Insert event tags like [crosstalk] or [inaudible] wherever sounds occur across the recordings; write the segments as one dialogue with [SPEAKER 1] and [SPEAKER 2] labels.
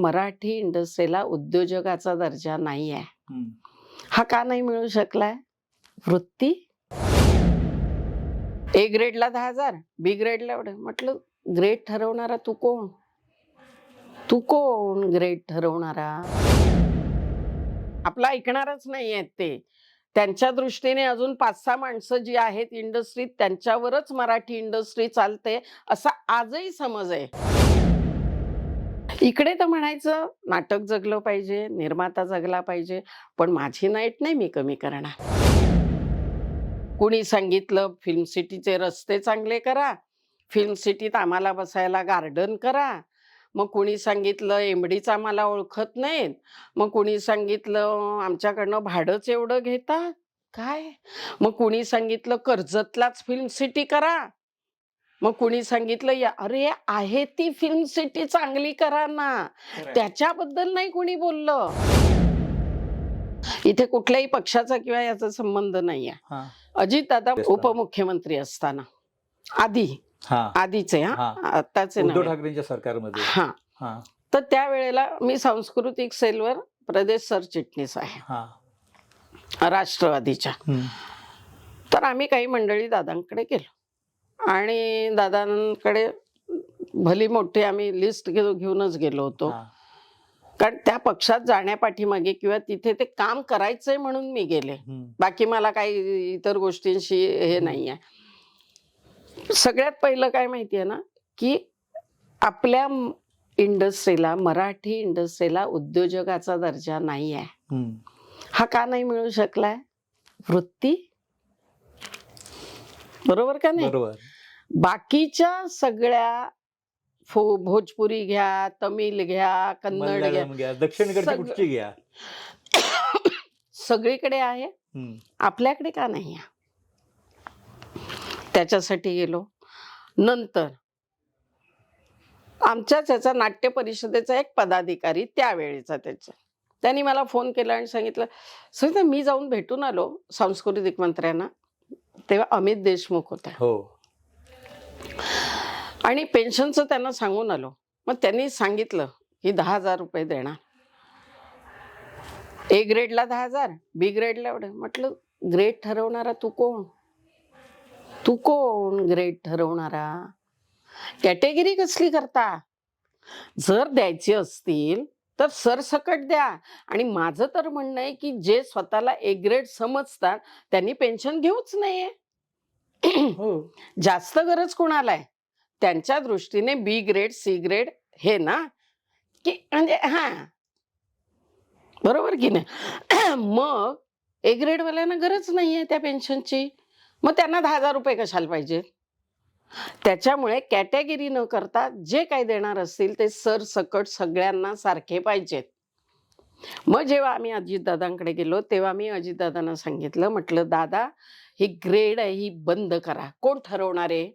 [SPEAKER 1] मराठी इंडस्ट्रीला उद्योजकाचा दर्जा नाही आहे. हा का नाही मिळू शकलाय? वृत्ती? ए ग्रेडला दहा हजार बी ग्रेडला एवढं. म्हटलं ग्रेड ठरवणारा तू कोण? तू कोण ग्रेड ठरवणारा? आपलं ऐकणारच नाही आहेत ते. त्यांच्या दृष्टीने अजून पाच सहा माणसं जी आहेत इंडस्ट्रीत त्यांच्यावरच मराठी इंडस्ट्री चालते असा आजही समज आहे. इकडे तर म्हणायचं नाटक जगलं पाहिजे निर्माता जगला पाहिजे पण माझी नाईट नाही मी कमी करणार. कुणी सांगितलं फिल्म सिटीचे रस्ते चांगले करा फिल्म सिटीत आम्हाला बसायला गार्डन करा. मग कुणी सांगितलं एमडीच आम्हाला ओळखत नाहीत. मग कुणी सांगितलं आमच्याकडनं भाडंच एवढं घेता? काय? मग कुणी सांगितलं कर्जतलाच फिल्म सिटी करा. मग कुणी सांगितलं या अरे आहे ती फिल्म सिटी चांगली करा ना. त्याच्याबद्दल नाही कुणी बोललं. इथे कुठल्याही पक्षाचा किंवा याचा संबंध नाहीये.
[SPEAKER 2] हा.
[SPEAKER 1] अजित दादा. उपमुख्यमंत्री असताना. आधी.
[SPEAKER 2] हा.
[SPEAKER 1] आधीचे हा. आताचे
[SPEAKER 2] उद्धव
[SPEAKER 1] नव्हे.
[SPEAKER 2] ठाकरेंच्या सरकारमध्ये.
[SPEAKER 1] हा.
[SPEAKER 2] हा.
[SPEAKER 1] तर त्यावेळेला मी सांस्कृतिक सेलवर प्रदेश सरचिटणीस आहे. राष्ट्रवादीच्या. तर आम्ही काही मंडळी दादांकडे गेलो. आणि दादांकडे भली मोठी आम्ही लिस्ट घेऊनच गेलो होतो. कारण त्या पक्षात जाण्यापाठीमागे किंवा तिथे ते काम करायचंय म्हणून मी गेले. बाकी मला काही इतर गोष्टींशी हे नाही आहे सगळ्यात पहिलं काय माहिती आहे ना की आपल्या इंडस्ट्रीला मराठी इंडस्ट्रीला उद्योजकाचा दर्जा नाही आहे. हा का नाही मिळू शकलाय? वृत्ती? बरोबर का नाही?
[SPEAKER 2] बरोबर.
[SPEAKER 1] बाकीच्या सगळ्या फो भोजपुरी घ्या तमिळ घ्या कन्नड घ्या
[SPEAKER 2] मल्याळम घ्या दक्षिणकडची
[SPEAKER 1] सगळं-
[SPEAKER 2] कुठची घ्या?
[SPEAKER 1] सगळीकडे आहे. आपल्याकडे का नाही? त्याच्यासाठी गेलो. नंतर आमच्याच याचा नाट्य परिषदेचा एक पदाधिकारी त्यावेळेचा त्याचा. त्यांनी मला फोन केला आणि सांगितलं सर मी जाऊन भेटून आलो सांस्कृतिक मंत्र्यांना. तेव्हा अमित देशमुख होते
[SPEAKER 2] हो.
[SPEAKER 1] आणि पेन्शनचं त्यांना सांगून आलो. मग त्यांनी सांगितलं की दहा हजार रुपये देणार. ए ग्रेडला दहा हजार बी ग्रेडला एवढं. म्हटलं ग्रेड ठरवणारा तू कोण? तू कोण ग्रेड ठरवणारा? कॅटेगरी कसली करता? जर द्यायची असतील तर सरसकट द्या. आणि माझं तर म्हणणं आहे की जे स्वतःला ए ग्रेड समजतात त्यांनी पेन्शन घेऊच नाहीये.
[SPEAKER 2] हो. [clears throat]
[SPEAKER 1] जास्त गरज कोणाला आहे? त्यांच्या दृष्टीने बी ग्रेड सी ग्रेड हे ना की म्हणजे हा. बरोबर की नाही? [clears throat] मग ए ग्रेडवाल्यांना गरज गरज नाहीये त्या पेन्शनची मग त्यांना दहा हजार रुपये कशाला पाहिजे? त्याच्यामुळे कॅटेगरी न करता जे काही देणार असतील ते सरसकट सगळ्यांना सारखे पाहिजेत. मग जेव्हा आम्ही अजितदादांकडे गेलो तेव्हा मी अजितदादांना सांगितलं म्हटलं दादा ही ग्रेड आहे ही बंद करा. कोण ठरवणारे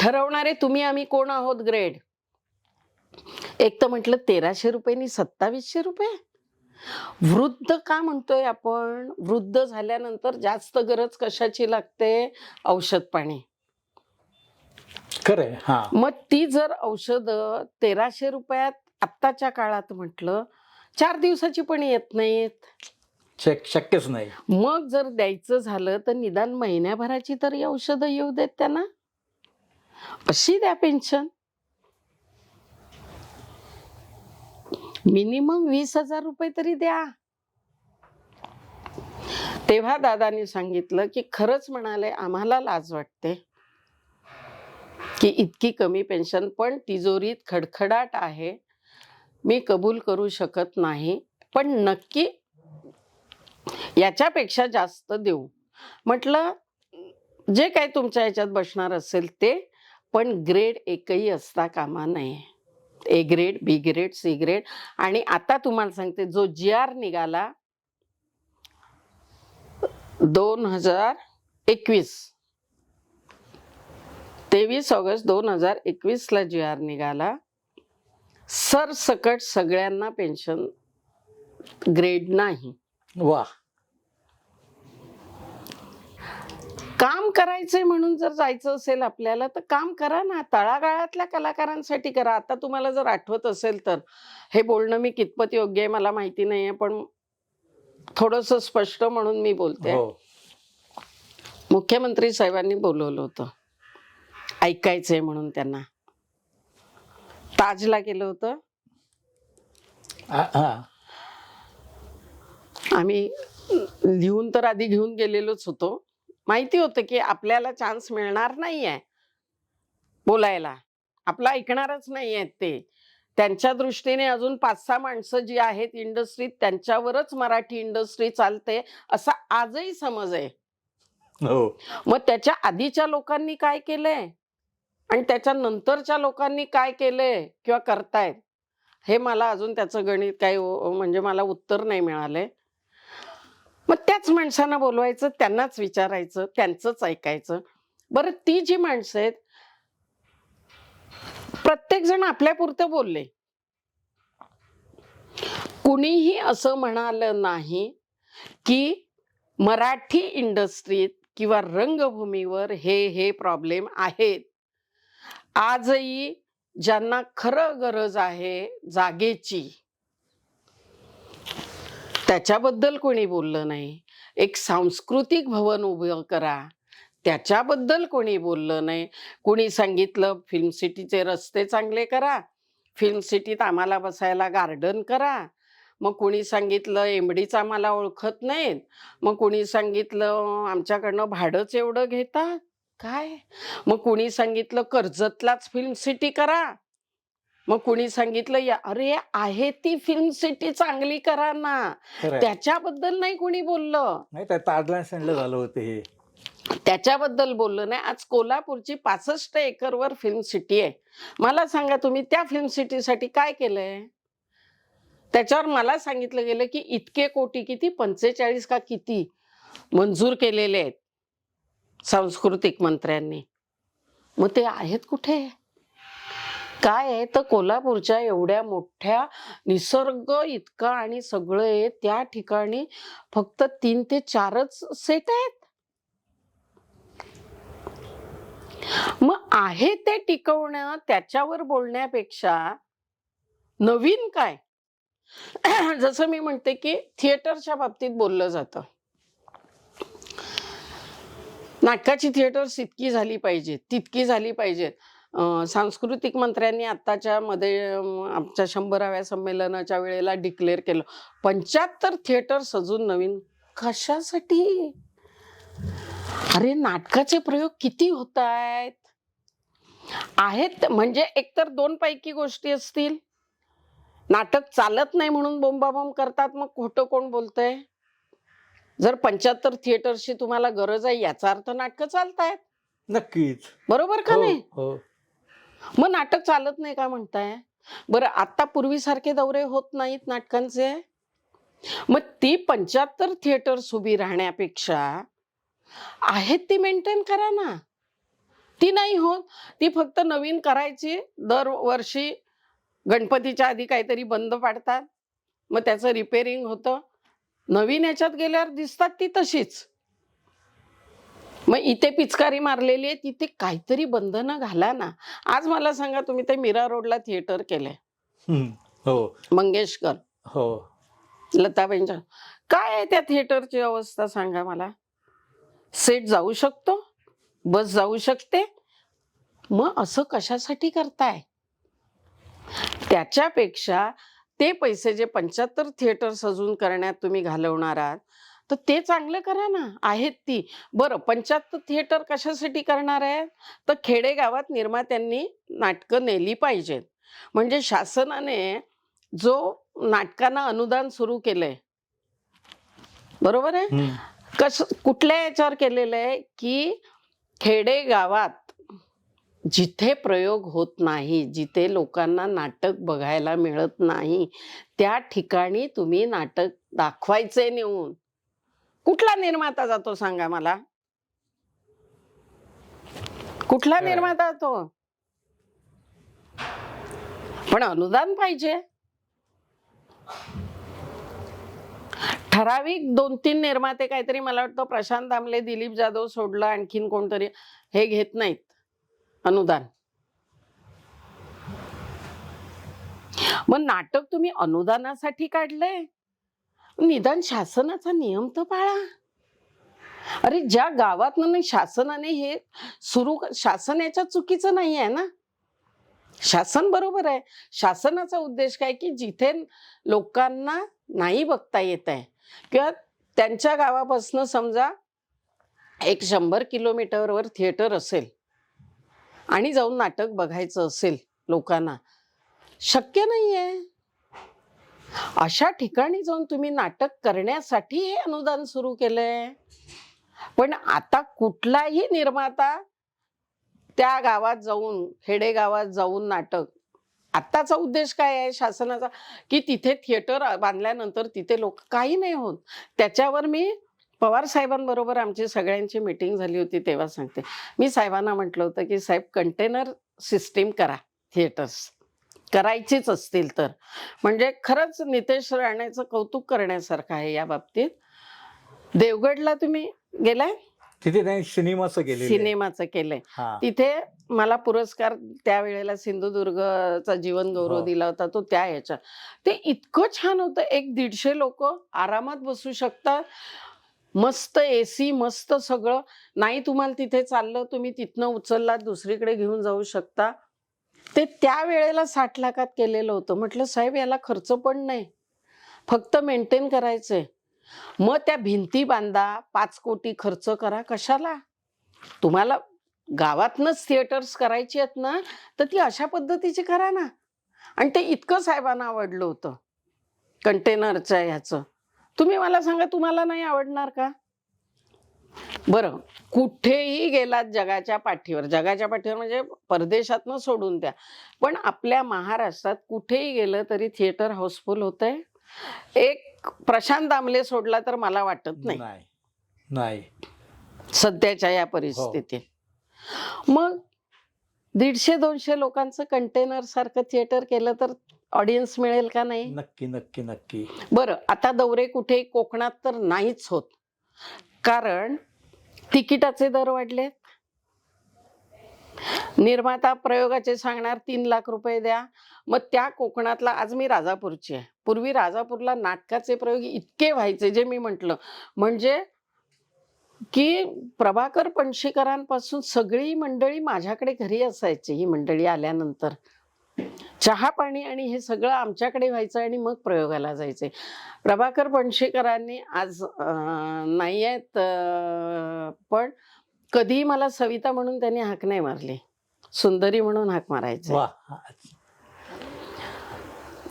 [SPEAKER 1] ठरवणारे तुम्ही आम्ही कोण आहोत ग्रेड? एक तर म्हटलं तेराशे रुपयांनी सत्तावीसशे रुपये? वृद्ध का म्हणतोय आपण? वृद्ध झाल्यानंतर जास्त गरज कशाची लागते? औषध पाणी.
[SPEAKER 2] खरंय हा.
[SPEAKER 1] मग ती जर औषधं तेराशे रुपयात आत्ताच्या काळात म्हटलं चार दिवसाची पण येत नाहीत.
[SPEAKER 2] शक- शक्यच नाही.
[SPEAKER 1] मग जर द्यायचं झालं तर निदान महिन्याभराची तरी औषधं येऊ देत त्यांना. अशी द्या पेन्शन मिनिमम वीस हजार रुपये तरी द्या. तेव्हा दादानी सांगितलं की खरंच म्हणाले आम्हाला लाज वाटते की इतकी कमी पेन्शन पण तिजोरीत खडखडाट आहे. मी कबूल करू शकत नाही पण नक्की याच्यापेक्षा जास्त देऊ. म्हटलं जे काही तुमच्या ह्याच्यात बसणार असेल ते पण ग्रेड एकही असता कामा नये. A grade B grade C grade. आणि आता तुम्हाला सांगते जो जी आर निघाला दोन हजार एकवीस. तेवीस ऑगस्ट दोन हजार एकवीसला जी आर निघाला. सरसकट सगळ्यांना पेन्शन ग्रेड नाही.
[SPEAKER 2] वा
[SPEAKER 1] काम करायचंय म्हणून जर जायचं असेल आपल्याला तर काम करा ना. तळागाळातल्या कलाकारांसाठी करा. आता तुम्हाला जर आठवत असेल तर. हे बोलणं मी कितपत योग्य आहे मला माहिती नाहीये पण थोडस स्पष्ट म्हणून मी बोलते.
[SPEAKER 2] हो.
[SPEAKER 1] मुख्यमंत्री साहेबांनी बोलवलं होतं. ऐकायचंय म्हणून त्यांना. ताजला केलं होतं. आम्ही लिहून तर आधी घेऊन गेलेलोच होतो. माहिती होतं की आपल्याला चान्स मिळणार नाहीये. बोलायला. आपलं ऐकणारच नाही आहेत ते. त्यांच्या दृष्टीने अजून पाच सहा माणसं जी आहेत इंडस्ट्रीत त्यांच्यावरच मराठी इंडस्ट्री चालते असा आजही समज आहे.
[SPEAKER 2] हो.
[SPEAKER 1] मग त्याच्या आधीच्या लोकांनी काय केलंय? आणि त्याच्या नंतरच्या लोकांनी काय केलंय? किंवा करतायत? हे मला अजून त्याचं गणित काही म्हणजे मला उत्तर नाही मिळालंय. मग त्याच माणसांना बोलवायचं त्यांनाच विचारायचं त्यांचंच ऐकायचं. बरं ती जी माणसं आहेत प्रत्येक जण आपल्यापुरतं बोलले. कुणीही असं म्हणालं नाही की मराठी इंडस्ट्रीत किंवा रंगभूमीवर हे हे प्रॉब्लेम आहेत. आजही ज्यांना खरं गरज आहे जागेची त्याच्याबद्दल कोणी बोललं नाही. एक सांस्कृतिक भवन उभं करा. त्याच्याबद्दल कोणी बोललं नाही. कोणी सांगितलं फिल्म सिटीचे रस्ते चांगले करा. फिल्म सिटीत आम्हाला बसायला गार्डन करा. मग कोणी सांगितलं एमडीच आम्हाला ओळखत नाहीत. मग कोणी सांगितलं आमच्याकडनं भाडंच एवढं घेतात? काय? मग कोणी सांगितलं कर्जतलाच फिल्म सिटी करा. मग कोणी सांगितलं या अरे आहे ती फिल्म सिटी चांगली करा ना. त्याच्याबद्दल नाही कोणी बोललं.
[SPEAKER 2] नाही त्या ताडला सेंडला झालं होतं हे.
[SPEAKER 1] त्याच्याबद्दल बोललं नाही. आज कोल्हापूरची पासष्ट एकरवर फिल्म सिटी आहे. मला सांगा तुम्ही त्या फिल्म सिटीसाठी काय केलंय? त्याच्यावर मला सांगितलं गेलं की इतके कोटी किती? पंचेचाळीस का किती? मंजूर केलेले आहेत सांस्कृतिक मंत्र्यांनी. मग ते आहेत कुठे? काय आहे? तर कोल्हापूरच्या एवढ्या मोठ्या निसर्ग इतका आणि सगळं आहे त्या ठिकाणी फक्त तीन ते चारच सेट आहेत. मग आहे ते टिकवणं त्याच्यावर बोलण्यापेक्षा नवीन काय? [clears throat] जसं मी म्हणते की थिएटरच्या बाबतीत बोललं जातं. नाटकाची थिएटर्स इतकी झाली पाहिजेत तितकी झाली पाहिजेत. सांस्कृतिक मंत्र्यांनी आत्ताच्या मध्ये आमच्या शंभराव्या संमेलनाच्या वेळेला डिक्लेअर केलं. पंच्याहत्तर थिएटर सजून नवीन. कशासाठी? अरे नाटकाचे प्रयोग किती होत आहेत आहेत म्हणजे एकतर दोन पैकी गोष्टी असतील. नाटक चालत नाही म्हणून बोंबाबोंब करतात मग खोटं कोण बोलतंय? जर पंच्याहत्तर थिएटरची तुम्हाला गरज आहे याचा अर्थ नाटकं चालतायत.
[SPEAKER 2] नक्कीच.
[SPEAKER 1] बरोबर का
[SPEAKER 2] हो
[SPEAKER 1] नाही?
[SPEAKER 2] हो.
[SPEAKER 1] मग नाटक चालत नाही का म्हणताय? बरं आता पूर्वीसारखे दौरे होत नाहीत नाटकांचे? मग ती पंच्याहत्तर थिएटर्स उभी राहण्यापेक्षा आहेत ती मेंटेन करा ना. ती नाही होत. ती फक्त नवीन करायची. दरवर्षी गणपतीच्या आधी काहीतरी बंद पाडतात. मग त्याचं रिपेरिंग होतं. नवीन याच्यात गेल्यावर दिसतात ती तशीच. मग इथे पिचकारी मारलेली आहे तिथे काहीतरी बंधनं घाला ना. आज मला सांगा तुम्ही ते मीरा रोडला थिएटर केलंय.
[SPEAKER 2] हो.
[SPEAKER 1] मंगेशकर.
[SPEAKER 2] हो.
[SPEAKER 1] लताबाईंच्या. काय आहे त्या थिएटरची अवस्था सांगा मला? सेट जाऊ शकतो? बस जाऊ शकते? मग असं कशासाठी करताय? त्याच्यापेक्षा ते पैसे जे पंच्याहत्तर थिएटर सजून करण्यात तुम्ही घालवणार आहात तर ते चांगलं करा ना. आहेत ती. बरं पंच्याहत्तर थिएटर कशासाठी करणार आहेत तर खेडेगावात निर्मात्यांनी नाटकं नेली पाहिजेत. म्हणजे शासनाने जो नाटकांना अनुदान सुरू केलंय. बरोबर आहे. कस कुठल्या याच्यावर केलेलं आहे की खेडेगावात जिथे प्रयोग होत नाही जिथे लोकांना नाटक बघायला मिळत नाही त्या ठिकाणी तुम्ही नाटक दाखवायचे नेऊन. कुठला निर्माता जातो सांगा मला? कुठला. निर्माता तो पण अनुदान पाहिजे. ठराविक दोन तीन निर्माते काहीतरी मला वाटतं प्रशांत दामले दिलीप जाधव सोडलं आणखीन कोणतरी हे घेत नाहीत. अनुदान. मग नाटक तुम्ही अनुदानासाठी काढलंय? निदान शासनाचा नियम तर पाळा. अरे ज्या गावात नाही शासनाने हे सुरू शासन याच्या चुकीचं नाही आहे ना? शासन बरोबर आहे. शासनाचा उद्देश काय की जिथे लोकांना नाही बघता येत आहे किंवा त्यांच्या गावापासून समजा एक शंभर किलोमीटरवर थिएटर असेल आणि जाऊन नाटक बघायचं असेल लोकांना शक्य नाही आहे अशा ठिकाणी जाऊन तुम्ही नाटक करण्यासाठी हे अनुदान सुरू केलंय. पण आता कुठलाही निर्माता त्या गावात जाऊन खेडेगावात जाऊन नाटक आत्ताचा उद्देश काय आहे शासनाचा? की तिथे थिएटर बांधल्यानंतर तिथे लोक काही नाही होत. त्याच्यावर मी पवार साहेबांबरोबर आमची सगळ्यांची मीटिंग झाली होती तेव्हा सांगते. मी साहेबांना म्हटलं होतं की साहेब कंटेनर सिस्टीम करा थिएटर्स. करायचीच असतील तर. म्हणजे खरंच नितेश राणेचं कौतुक करण्यासारखं आहे या बाबतीत. देवगडला तुम्ही गेलाय?
[SPEAKER 2] तिथे त्यांनी सिनेमाचं आहे.
[SPEAKER 1] सिनेमाचं केलंय. तिथे मला पुरस्कार त्यावेळेला सिंधुदुर्गचा जीवन गौरव
[SPEAKER 2] हो.
[SPEAKER 1] दिला होता तो त्या ह्याच्यात ते इतकं छान होतं. एक दीडशे लोक आरामात बसू शकतात. मस्त एसी मस्त सगळं. नाही तुम्हाला तिथे चाललं तुम्ही तिथनं उचललात दुसरीकडे घेऊन जाऊ शकता. ते त्या वेळेला साठ लाखात केलेलं होतं. म्हटलं साहेब याला खर्च पण नाही. फक्त मेंटेन करायचंय. मग त्या भिंती बांधा पाच कोटी खर्च करा. कशाला? तुम्हाला गावातनच थिएटर्स करायची आहेत ना तर ती अशा पद्धतीची करा ना. आणि ते इतकं साहेबांना आवडलं होतं. कंटेनरच्या ह्याचं. तुम्ही मला सांगा तुम्हाला नाही आवडणार का? बरं कुठेही गेलात जगाच्या पाठीवर. जगाच्या पाठीवर म्हणजे परदेशातनं सोडून द्या. पण आपल्या महाराष्ट्रात कुठेही गेलं तरी थिएटर हाऊसफुल होत आहे एक प्रशांत दामले सोडला तर मला वाटत नाही.
[SPEAKER 2] नाही. नाही.
[SPEAKER 1] सध्याच्या या परिस्थितीत. मग दीडशे दोनशे लोकांचं कंटेनर सारखं थिएटर केलं तर ऑडियन्स मिळेल का नाही?
[SPEAKER 2] नक्की नक्की नक्की.
[SPEAKER 1] बरं आता दौरे कुठे कोकणात तर नाहीच होत. कारण तिकिटाचे दर वाढले. निर्माता प्रयोगाचे सांगणार तीन लाख रुपये द्या. मग त्या कोकणातला आज मी राजापूरची आहे. पूर्वी राजापूरला नाटकाचे प्रयोग इतके व्हायचे जे मी म्हटलं. म्हणजे की प्रभाकर पणशीकरांपासून सगळी मंडळी माझ्याकडे घरी असायची ही मंडळी आल्यानंतर. चहा पाणी आणि हे सगळं आमच्याकडे व्हायचं आणि मग प्रयोगाला जायचे. प्रभाकर पणशीकरांनी आज नाही आहेत पण कधीही मला सविता म्हणून त्यांनी हाक नाही मारली. सुंदरी म्हणून हाक मारायचे.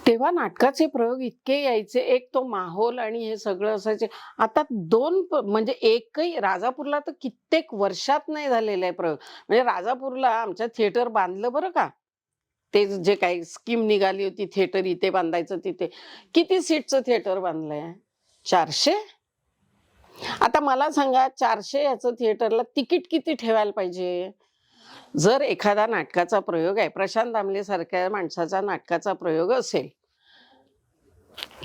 [SPEAKER 1] तेव्हा नाटकाचे प्रयोग इतके यायचे एक तो माहोल आणि हे सगळं असायचे. आता दोन म्हणजे एकही राजापूरला तर कित्येक वर्षात नाही झालेला आहे प्रयोग. म्हणजे राजापूरला आमच्या थिएटर बांधलं बरं का? ते जे काही स्कीम निघाली होती थिएटर इथे बांधायचं तिथे. किती सीटचं थिएटर बांधलंय? चारशे? आता मला सांगा चारशे याचं थिएटरला तिकीट किती ठेवायला पाहिजे? जर एखादा नाटकाचा प्रयोग आहे प्रशांत दामले सारख्या माणसाचा नाटकाचा प्रयोग असेल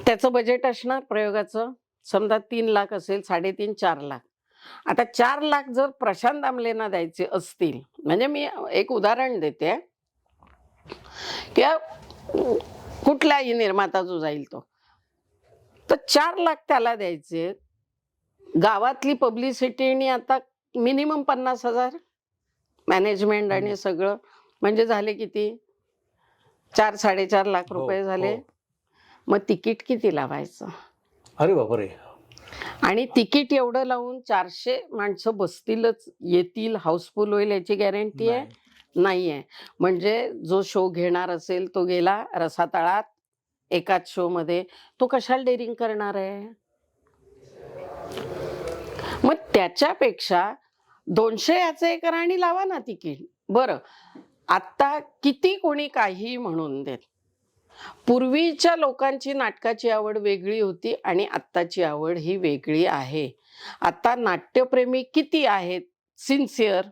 [SPEAKER 1] त्याचं बजेट असणार प्रयोगाचं? समजा तीन लाख असेल साडेतीन चार लाख. आता चार लाख जर प्रशांत दामलेंना द्यायचे असतील म्हणजे मी एक उदाहरण देते. किंवा कुठलाही निर्माता जो जाईल तो. तर चार लाख त्याला द्यायचे. गावातली पब्लिसिटी आणि आता मिनिमम पन्नास हजार. मॅनेजमेंट आणि सगळं. म्हणजे झाले किती? चार साडेचार लाख
[SPEAKER 2] हो,
[SPEAKER 1] रुपये झाले.
[SPEAKER 2] हो.
[SPEAKER 1] मग तिकीट किती लावायचं?
[SPEAKER 2] अरे बापरे.
[SPEAKER 1] आणि तिकीट एवढं लावून चारशे माणसं बसतीलच. येतील हाऊसफुल होईल याची गॅरंटी आहे.
[SPEAKER 2] नाही.
[SPEAKER 1] आहे म्हणजे जो शो घेणार असेल तो गेला रसातळात एकाच शो मध्ये. तो कशाला डेअरिंग करणार आहे? मग त्याच्यापेक्षा दोनशे याचे करा आणि लावा ना तिकीट. बरं. आत्ता किती कोणी काही म्हणून देत. पूर्वीच्या लोकांची नाटकाची आवड वेगळी होती आणि आत्ताची आवड ही वेगळी आहे. आता नाट्यप्रेमी किती आहेत? सिन्सिअर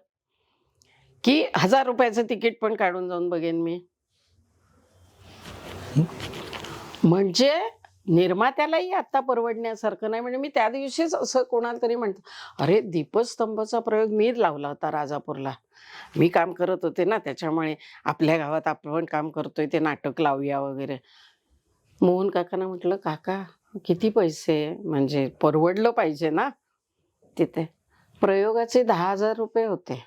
[SPEAKER 1] की हजार रुपयाचं तिकीट पण काढून जाऊन बघेन मी. म्हणजे निर्मात्यालाही आता परवडण्यासारखं नाही. म्हणजे मी त्या दिवशीच असं कोणाला तरी म्हणतो अरे दीपस्तंभचा प्रयोग मी लावला होता राजापूरला. मी काम करत होते ना त्याच्यामुळे आपल्या गावात आपण काम करतोय ते नाटक लावूया वगैरे. मोहन काकांना म्हटलं काका किती पैसे? म्हणजे परवडलं पाहिजे ना? तिथे. प्रयोगाचे दहा हजार रुपये होते.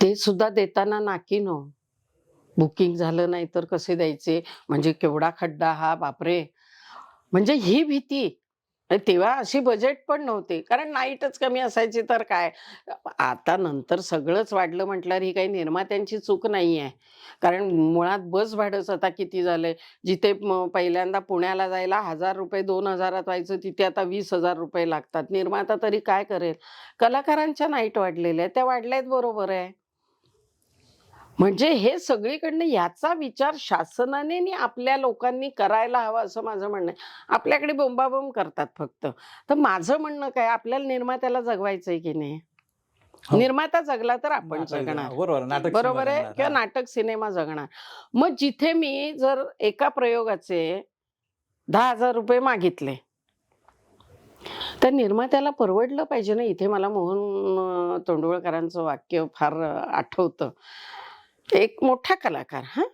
[SPEAKER 1] ते सुद्धा देताना नाकी नो बुकिंग झालं नाही तर कसे द्यायचे? म्हणजे केवढा खड्डा हा? बापरे! म्हणजे ही भीती. तेव्हा अशी बजेट पण नव्हते. कारण नाईटच कमी असायची तर काय? आता नंतर सगळंच वाढलं म्हटल्यावर ही काही निर्मात्यांची चूक नाही आहे कारण मुळात बस भाडंच आता किती झालंय? जिथे पहिल्यांदा पुण्याला जायला हजार रुपये दोन हजारात व्हायचं तिथे आता वीस हजार रुपये लागतात. निर्माता तरी काय करेल? कलाकारांच्या नाईट वाढलेल्या आहेत. त्या आहेत बरोबर आहे. म्हणजे हे सगळीकडनं याचा विचार शासनाने आणि आपल्या लोकांनी करायला हवा असं माझं म्हणणं आहे. आपल्याकडे बोंबाबोंब करतात फक्त. तर माझं म्हणणं काय? आपल्याला निर्मात्याला जगवायचंय की नाही?
[SPEAKER 2] हो.
[SPEAKER 1] निर्माता जगला तर आपण जगणार.
[SPEAKER 2] बरोबर
[SPEAKER 1] आहे? किंवा नाटक सिनेमा जगणार. मग जिथे मी जर एका प्रयोगाचे दहा हजार रुपये मागितले तर निर्मात्याला परवडलं पाहिजे ना? इथे मला मोहन तोंडवळकरांचं वाक्य फार आठवतं. एक मोठा कलाकार हा.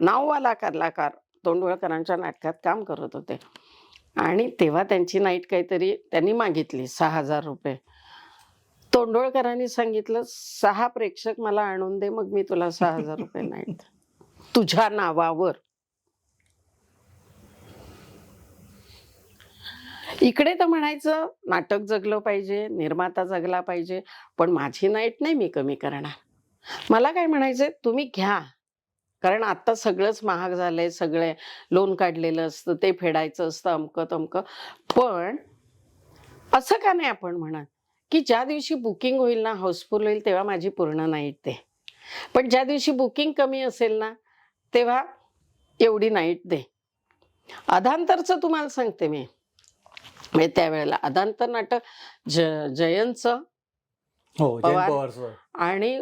[SPEAKER 1] नाववाला कलाकार तोंडवळकरांच्या नाटकात काम करत होते. आणि तेव्हा त्यांची नाईट काहीतरी त्यांनी मागितली सहा हजार रुपये. तोंडोळकरांनी सांगितलं सहा प्रेक्षक मला आणून दे मग मी तुला सहा हजार रुपये नाईट तुझ्या नावावर. इकडे तर म्हणायचं नाटक जगलं पाहिजे निर्माता जगला पाहिजे पण माझी नाईट नाही मी कमी करणार. मला काय म्हणायचंय तुम्ही घ्या. कारण आता सगळंच महाग झालंय सगळे लोन काढलेलं असतं ते फेडायचं असतं अमकं तमकं. पण असं का नाही आपण म्हणत की ज्या दिवशी बुकिंग होईल ना हाऊसफुल होईल तेव्हा माझी पूर्ण नाईट दे पण ज्या दिवशी बुकिंग कमी असेल ना तेव्हा एवढी नाईट दे अधांतरचं तुम्हाला सांगते मी. म्हणजे त्यावेळेला अधांतर नाटक ज जयंतचं
[SPEAKER 2] हो
[SPEAKER 1] पवार. आणि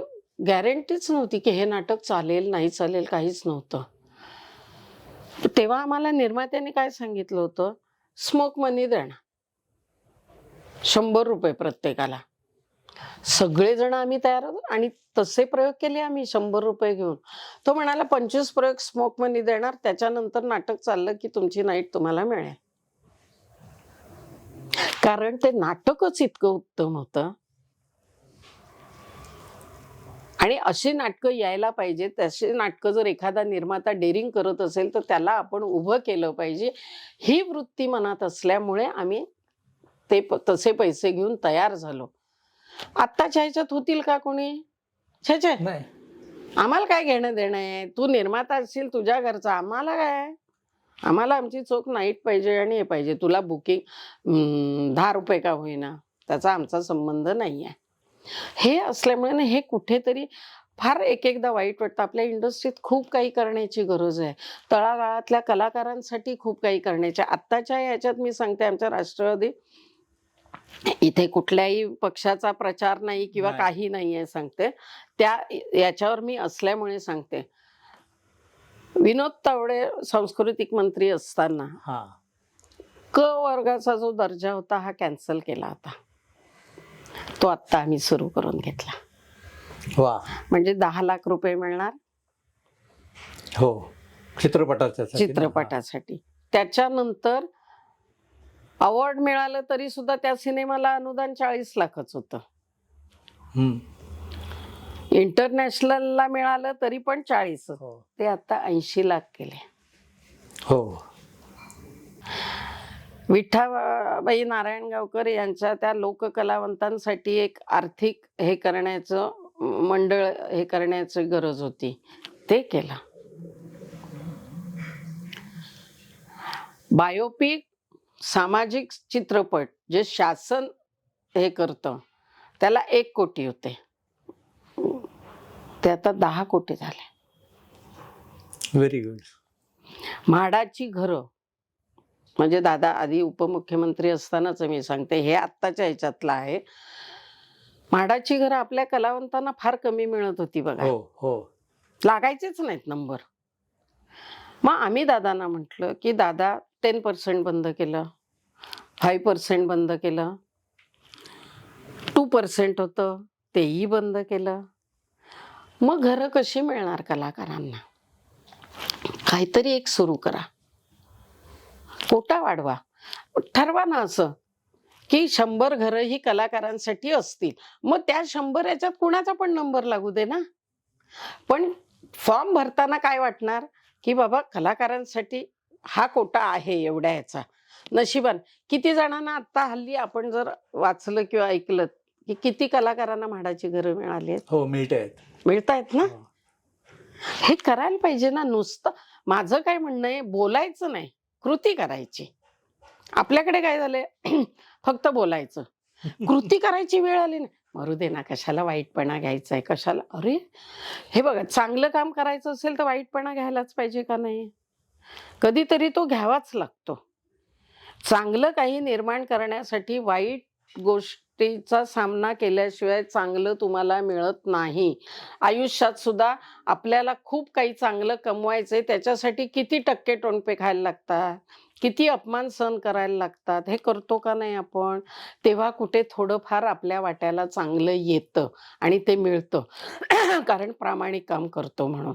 [SPEAKER 1] गॅरंटीच नव्हती की हे नाटक चालेल नाही चालेल काहीच नव्हतं. तेव्हा आम्हाला निर्मात्याने काय सांगितलं होतं? स्मोक मनी देणं. शंभर रुपये प्रत्येकाला. सगळेजण आम्ही तयार होतो आणि तसे प्रयोग केले आम्ही शंभर रुपये घेऊन. तो म्हणाला पंचवीस प्रयोग स्मोक मनी देणार त्याच्यानंतर नाटक चाललं की तुमची नाईट तुम्हाला मिळेल. कारण ते नाटकच इतकं उत्तम होतं. आणि अशी नाटकं यायला पाहिजे तशी नाटकं जर एखादा निर्माता डेअरिंग करत असेल तर त्याला आपण उभं केलं पाहिजे. ही वृत्ती मनात असल्यामुळे आम्ही ते तसे पैसे घेऊन तयार झालो. आत्ताच्या ह्याच्यात होतील का कोणी? छे आम्हाला काय घेणं देणं आहे? तू निर्माता असशील तुझ्या घरचा. आम्हाला काय? आम्हाला आमची चोख नाईट पाहिजे आणि हे पाहिजे. तुला बुकिंग दहा रुपये का होईना? त्याचा आमचा संबंध नाही आहे हे असल्यामुळे ना हे कुठेतरी फार एक एकदा वाईट वाटतं. आपल्या इंडस्ट्रीत खूप काही करण्याची गरज आहे. तळागाळातल्या कलाकारांसाठी खूप काही करण्याची. आत्ताच्या ह्याच्यात मी सांगते आमच्या राष्ट्रवादी इथे कुठल्याही पक्षाचा प्रचार नाही किंवा. काही नाही आहे सांगते. त्या याच्यावर मी असल्यामुळे सांगते. विनोद तावडे सांस्कृतिक मंत्री असताना क वर्गाचा जो दर्जा होता हा कॅन्सल केला होता. तो आत्ता आम्ही सुरू करून घेतला.
[SPEAKER 2] वा.
[SPEAKER 1] म्हणजे दहा लाख रुपये मिळणार
[SPEAKER 2] हो. चित्रपटाच्या?
[SPEAKER 1] चित्रपटासाठी. त्याच्यानंतर अवॉर्ड मिळालं तरी सुद्धा त्या सिनेमाला अनुदान चाळीस लाखच होतं. इंटरनॅशनलला मिळालं तरी पण चाळीस.
[SPEAKER 2] हो.
[SPEAKER 1] ते आता ऐंशी लाख केले.
[SPEAKER 2] हो.
[SPEAKER 1] विठाबाई नारायणगावकर यांच्या त्या लोककलावंतांसाठी एक आर्थिक हे करण्याचं मंडळ हे करण्याची गरज होती. ते केलं. बायोपिक सामाजिक चित्रपट जे शासन हे करतं त्याला एक कोटी होते. ते आता दहा कोटी झाले.
[SPEAKER 2] व्हेरी गुड
[SPEAKER 1] म्हाडाची घरं म्हणजे दादा आधी उपमुख्यमंत्री असतानाच मी सांगते हे आत्ताच्या ह्याच्यातलं आहे. म्हाडाची घरं आपल्या कलावंतांना फार कमी मिळत होती बघा.
[SPEAKER 2] हो हो.
[SPEAKER 1] लागायचेच नाहीत नंबर. मग आम्ही दादांना म्हटलं की दादा टेन पर्सेंट बंद केलं फाईव्ह पर्सेंट बंद केलं टू पर्सेंट होतं तेही बंद केलं. मग घरं कशी मिळणार कलाकारांना? काहीतरी एक सुरू करा. कोटा वाढवा. ठरवा ना असं की शंभर घरं ही कलाकारांसाठी असतील. मग त्या शंभर याच्यात कुणाचा पण नंबर लागू दे ना. पण फॉर्म भरताना काय वाटणार? की बाबा कलाकारांसाठी हा कोटा आहे एवढ्या ह्याचा नशिबान किती जणांना आता हल्ली आपण जर वाचलं किंवा ऐकलं की किती कलाकारांना म्हाडाची घरं मिळाली आहेत?
[SPEAKER 2] हो मिळत आहेत
[SPEAKER 1] मिळतायत ना? हे करायला पाहिजे ना नुसतं. माझं काय म्हणणं आहे बोलायचं नाही. कृती करायची. आपल्याकडे काय झालंय? [clears throat] फक्त बोलायचं. कृती [laughs] करायची वेळ आली ना मरू दे ना कशाला वाईटपणा घ्यायचा आहे कशाला? अरे हे बघा चांगलं काम करायचं असेल तर वाईटपणा घ्यायलाच पाहिजे का नाही? कधीतरी तो घ्यावाच लागतो. चांगलं काही निर्माण करण्यासाठी वाईट गोष्टीचा सामना केल्याशिवाय चांगलं तुम्हाला मिळत नाही. आयुष्यात सुद्धा आपल्याला खूप काही चांगलं कमवायचंय त्याच्यासाठी किती टक्के टोनपे खायला लागतात? किती अपमान सहन करायला लागतात? हे करतो का नाही आपण? तेव्हा कुठे थोडंफार आपल्या वाट्याला चांगलं येतं आणि ते मिळतं. [clears throat] कारण प्रामाणिक काम करतो म्हणून.